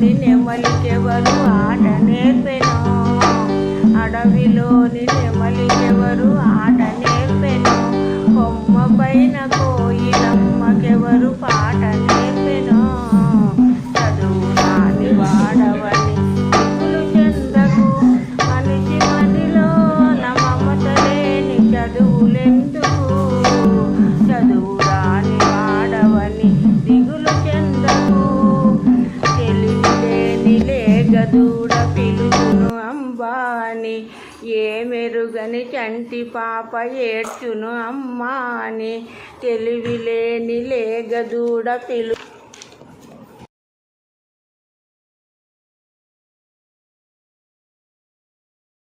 అడవిలోని నెమలికెవరు ఆట నేర్పెను. అడవిలోని నెమలికెవరు ఆట నేర్పెను. కొమ్మ పైన కోయిలమ్మకెవరు పాట నేర్పెను. చదువు రాని వాడవని దిగులు చెందకు మనిషి మదిలో నమమత లేని చదువులెందుకు? చదువు రాని వాడవని దిగులు దూడ పిలువును అంబాని ఏ మెరుగని చంటి పాప ఏడ్చును అమ్మాని. తెలివి లేని లేగదూడ పిలు